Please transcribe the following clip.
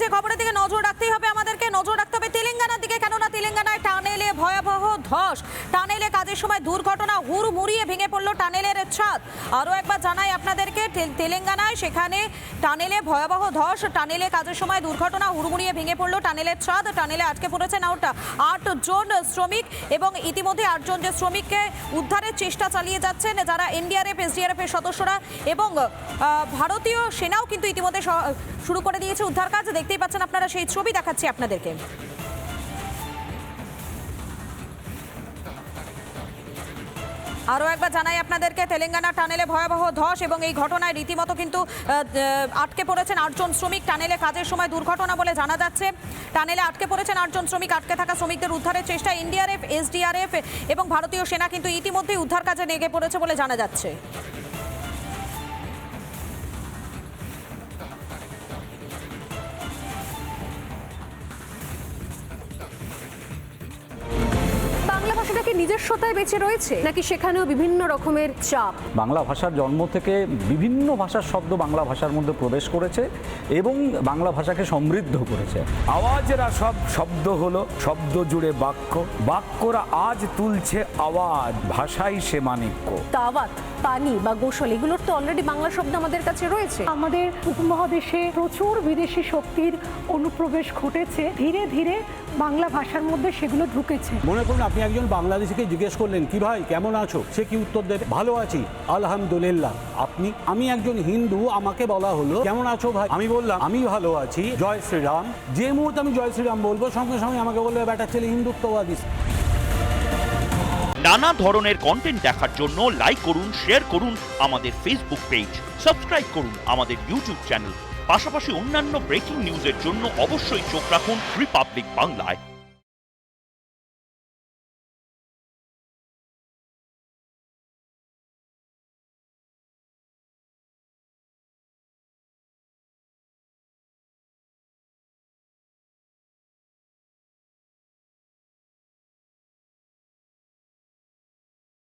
যে খবরের দিকে নজর রাখতেই হবে আমাদেরকে, নজর রাখতে হবে তেলেঙ্গানার দিকে। কেননা তেলেঙ্গানায় টানেলে ভয়াবহ ধস। টানেলে কাজের সময় দুর্ঘটনা, হুড়মুড়িয়ে ভেঙে পড়ল টানেলের ছাদ। আরও একবার জানাই আপনাদেরকে তেলেঙ্গানায় সেখানে টানেলে ভয়াবহ ধস, টানেলে কাজের সময় দুর্ঘটনা, হুড়মুড়িয়ে ভেঙে পড়ল টানেলের ছাদ, টানেলে আটকে পড়েছেন আউট আট জন শ্রমিক এবং ইতিমধ্যে আটজন যে শ্রমিককে উদ্ধারের চেষ্টা চালিয়ে যাচ্ছেন, যারা এনডিআরএফ, এসডিআরএফ এর সদস্যরা এবং ভারতীয় সেনাও কিন্তু ইতিমধ্যে শুরু করে দিয়েছে উদ্ধার কাজ। দেখতেই পাচ্ছেন আপনারা সেই ছবি, দেখাচ্ছি আপনাদেরকে। আরও একবার জানাই আপনাদেরকে, তেলেঙ্গানা টানেলে ভয়াবহ ধস এবং এই ঘটনায় রীতিমতো কিন্তু আটকে পড়েছেন আটজন শ্রমিক। টানেলে কাজের সময় দুর্ঘটনা বলে জানা যাচ্ছে। টানেলে আটকে পড়েছেন আটজন শ্রমিক। আটকে থাকা শ্রমিকদের উদ্ধারের চেষ্টা এনডিআরএফ, এসডিআরএফ এবং ভারতীয় সেনা কিন্তু ইতিমধ্যেই উদ্ধার কাজে নেগে পড়েছে বলে জানা যাচ্ছে। বাংলা ভাষাটা কি নিজস্বতায় বেঁচে রয়েছে? নাকি সেখানেও বিভিন্ন রকমের চাপ? বাংলা ভাষার জন্ম থেকে বিভিন্ন ভাষার শব্দ বাংলা ভাষার মধ্যে প্রবেশ করেছে এবং বাংলা ভাষাকে সমৃদ্ধ করেছে। আওয়াজেরা সব শব্দ হলো শব্দ জুড়ে বাক্য। বাক্যরা আজ তুলছে আওয়াজ ভাষাই সে মানিক্য। দাওয়াত পানি বা গোসল এগুলোর তো অলরেডি বাংলা শব্দ আমাদের কাছে রয়েছে। আমাদের উপমহাদেশে প্রচুর বিদেশি শক্তির অনুপ্রবেশ ঘটেছে। ধীরে ধীরে বাংলা ভাষার মধ্যে সেগুলো ঢুকেছে। মনে করুন আপনি একজন বাংলাদেশিকে জিজ্ঞেস করলেন, কি ভাই, কেমন আছো? সে কি উত্তর দেবে? ভালো আছি, আলহামদুলিল্লাহ। আপনি, আমি একজন হিন্দু, আমাকে বলা হলো, কেমন আছো ভাই? আমি বললাম, আমি ভালো আছি, জয় শ্রীরাম। যে মুহূর্তে আমি জয় শ্রীরাম বলব, সঙ্গে সঙ্গে আমাকে বলবে বেটা ছেলে হিন্দুত্ববাদী। নানা ধরনের কন্টেন্ট দেখার জন্য লাইক করুন শেয়ার করুন আমাদের ফেসবুক পেজ সাবস্ক্রাইব করুন আমাদের ইউটিউব চ্যানেল পাশাপাশি অন্যান্য ব্রেকিং নিউজের জন্য অবশ্যই চোখ রাখুন রিপাবলিক বাংলায়